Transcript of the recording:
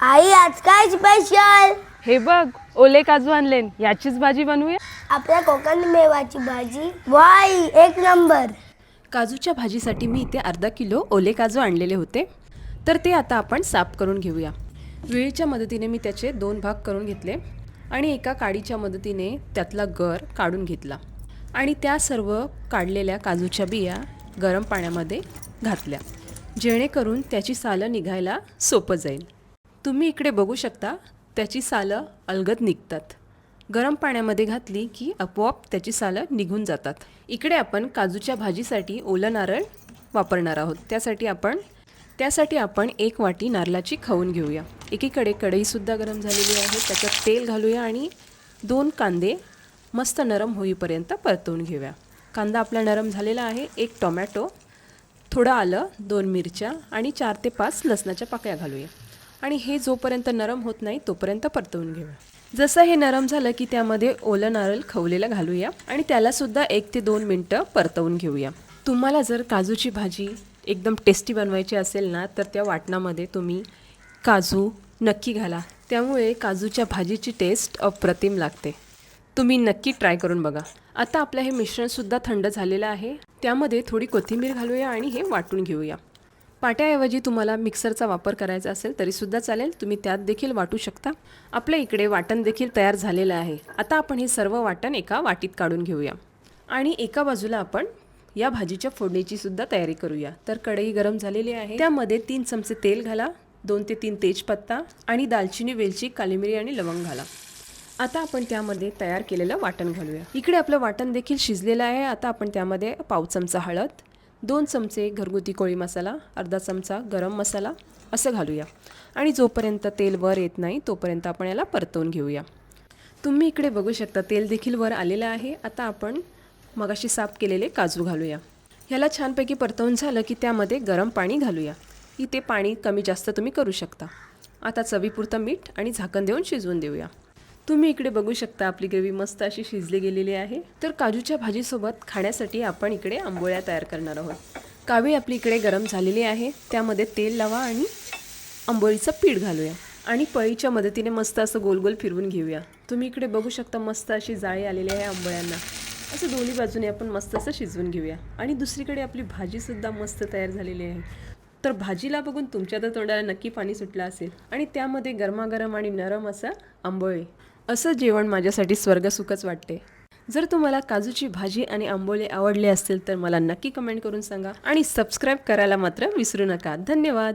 आई आज काय स्पेशल हे बघ ओले काजू आणलेन. याचीच भाजी बनवूया. आपल्या कोकण मेवाची भाजी. वाई एक नंबर. काजूच्या भाजीसाठी मी इथे अर्धा किलो ओले काजू आणलेले होते. तर ते आता आपण साफ करून घेऊया. विळीच्या मदतीने मी त्याचे दोन भाग करून घेतले आणि एका काडीच्या मदतीने त्यातला गर काढून घेतला. आणि त्या सर्व काढलेल्या काजूच्या बिया गरम पाण्यामध्ये घातल्या. जेणेकरून त्याची सालं निघायला सोपं जाईल. तुम्ही इकडे बघू शकता त्याची सालं अलगद निघतात. गरम पाण्यामध्ये घातली की आपोआप त्याची सालं निघून जातात. इकडे आपण काजूच्या भाजीसाठी ओलं नारळ वापरणार आहोत. त्यासाठी आपण त्यासाठी आपण एक वाटी नारळाची खाऊन घेऊया. एकीकडे कढईसुद्धा गरम झालेली आहे. त्याच्यात तेल घालूया आणि दोन कांदे मस्त नरम होईपर्यंत परतवून घेऊया. कांदा आपला नरम झालेला आहे. एक टोमॅटो थोडं आलं दोन मिरच्या आणि चार ते पाच लसणाच्या पाकळ्या घालूया. आणि हे जोपर्यंत नरम होत नाही तोपर्यंत परतवून घेऊया. जसं हे नरम झालं की त्यामध्ये ओलं नारळ खवलेलं घालूया आणि त्यालासुद्धा एक ते दोन मिनटं परतवून घेऊया. तुम्हाला जर काजूची भाजी एकदम टेस्टी बनवायची असेल ना तर त्या वाटणामध्ये तुम्ही काजू नक्की घाला. त्यामुळे काजूच्या भाजीची टेस्ट अप्रतिम लागते. तुम्ही नक्की ट्राय करून बघा. आता आपलं हे मिश्रणसुद्धा थंड झालेलं आहे. त्यामध्ये थोडी कोथिंबीर घालूया आणि हे वाटून घेऊया. पाट्याऐवजी तुम्हाला मिक्सरचा वापर करायचा असेल तरीसुद्धा चालेल. तुम्ही त्यात देखील वाटू शकता. आपल्या इकडे वाटण देखील तयार झालेलं आहे. आता आपण हे सर्व वाटण एका वाटीत काढून घेऊया. आणि एका बाजूला आपण या भाजीच्या फोडणीची सुद्धा तयारी करूया. तर कढई गरम झालेली आहे. त्यामध्ये तीन चमचे तेल घाला. दोन ते तीन तेजपत्ता आणि दालचिनी वेलची कालीमिरी आणि लवंग घाला. आता आपण त्यामध्ये तयार केलेलं वाटण घालूया. इकडे आपलं वाटण देखील शिजलेलं आहे. आता आपण त्यामध्ये पाव चमचा हळद दोन चमचे घरगुती कोळी मसाला अर्धा चमचा गरम मसाला असं घालूया. आणि जोपर्यंत तेल वर येत नाही तोपर्यंत आपण याला परतवून घेऊया. तुम्ही इकडे बघू शकता तेल देखील वर आलेलं आहे. आता आपण मगाशी साफ केलेले काजू घालूया. ह्याला छानपैकी परतवून झालं की त्यामध्ये गरम पाणी घालूया. इथे पाणी कमी जास्त तुम्ही करू शकता. आता चवीपुरतं मीठ आणि झाकण देऊन शिजवून देऊया. तुम्ही इकडे बघू शकता आपली ग्रेव्ही मस्त अशी शिजली गेलेली आहे. तर काजूच्या भाजीसोबत खाण्यासाठी आपण इकडे आंबोळ्या तयार करणार आहोत. कावी आपली इकडे गरम झालेली आहे. त्यामध्ये तेल लावा आणि आंबोळीचं पीठ घालूया. आणि पळीच्या मदतीने मस्त असं गोल गोल फिरवून घेऊया. तुम्ही इकडे बघू शकता मस्त अशी जाळी आलेली आहे आंबोळ्यांना. असं दोन्ही बाजूने आपण मस्त असं शिजवून घेऊया. आणि दुसरीकडे आपली भाजीसुद्धा मस्त तयार झालेली आहे. तर भाजीला बघून तुमच्या तर तोंडाला नक्की पाणी सुटलं असेल. आणि त्यामध्ये गरमागरम आणि नरम असा आंबोळी. असं जेवण माझ्यासाठी स्वर्गसुखच वाटते. जर तुम्हाला काजूची भाजी आणि आंबोले आवडले असतील तर मला नक्की कमेंट करून सांगा. आणि सबस्क्राईब करायला मात्र विसरू नका. धन्यवाद.